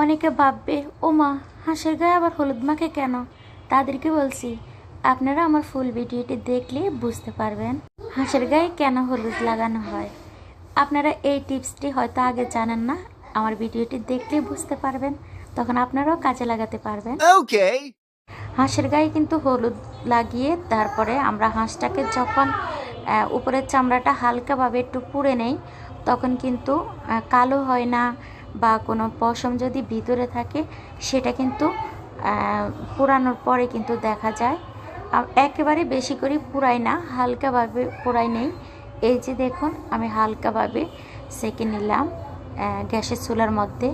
অনেকে ভাববে ও মা হাঁসের গায়ে আবার হলুদ মাখে কেন? তাদেরকে বলছি আপনারা আমার ফুল ভিডিওটি দেখলে বুঝতে পারবেন হাঁসের গায়ে কেন হলুদ লাগানো হয়। আপনারা এই টিপসটি হয়তো আগে জানেন না আমার ভিডিওটি দেখলে বুঝতে পারবেন তখন আপনারাও কাজে লাগাতে পারবেন. হাঁসের গায়ে কিন্তু হলুদ লাগিয়ে তারপরে আমরা হাঁসটাকে যখন উপরের চামড়াটা হালকাভাবে একটু পুড়ে নেই তখন কিন্তু কালো হয় না বা কোনো পশম যদি ভিতরে থাকে সেটা কিন্তু আহ, পুরানোর পরে কিন্তু দেখা যায়। একেবারে বেশি করে পুরাই না হালকাভাবে পুরাই নেই। এই যে দেখুন আমি হালকাভাবে সেকে নিলাম গ্যাসের চুলার মধ্যে।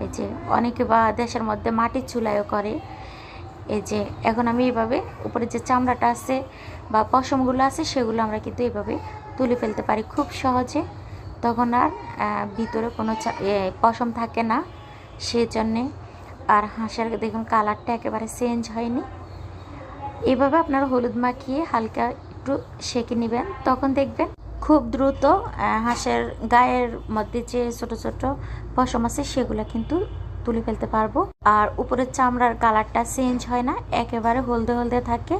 এই যে অনেকে বা দেশের মধ্যে মাটির চুলায়ও করে। এই যে এখন আমি এইভাবে উপরে যে চামড়াটা আছে বা পশমগুলো আছে সেগুলো আমরা কিন্তু এইভাবে তুলে ফেলতে পারি খুব সহজে। তখন আর ভিতরে কোনো পশম থাকে না। সেজন্যে আর হাঁসের দেখুন কালারটা একেবারে চেঞ্জ হয়নি। এভাবে আপনারা হলুদ মাখিয়ে হালকা একটু সেঁকে নেবেন। তখন দেখবেন খুব দ্রুত হাঁসের গায়ের মধ্যে যে ছোট ছোট পশম আছে সেগুলো কিন্তু তুলে ফেলতে পারব। আর উপরের চামড়ার কালারটা চেঞ্জ হয় না, একেবারে হলদে হলদে থাকে।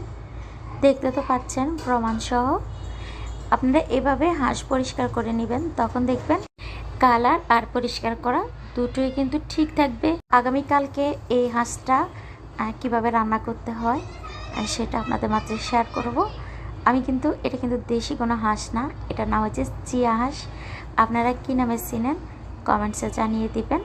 দেখতে তো পাচ্ছেন প্রমাণ সহ আপনারা এভাবে হাঁস পরিষ্কার করে নেবেন, তখন দেখবেন কালার আর পরিষ্কার করা দুটোই কিন্তু ঠিক থাকবে। আগামীকালকে এই হাঁসটা কীভাবে রান্না করতে হয় সেটা আপনাদের মাঝে শেয়ার করব। আমি কিন্তু, এটা কিন্তু দেশি কোনো হাঁস না, এটার নাম হচ্ছে চিয়া হাঁস। আপনারা কী নামে চিনেন, কমেন্টসে জানিয়ে দিবেন।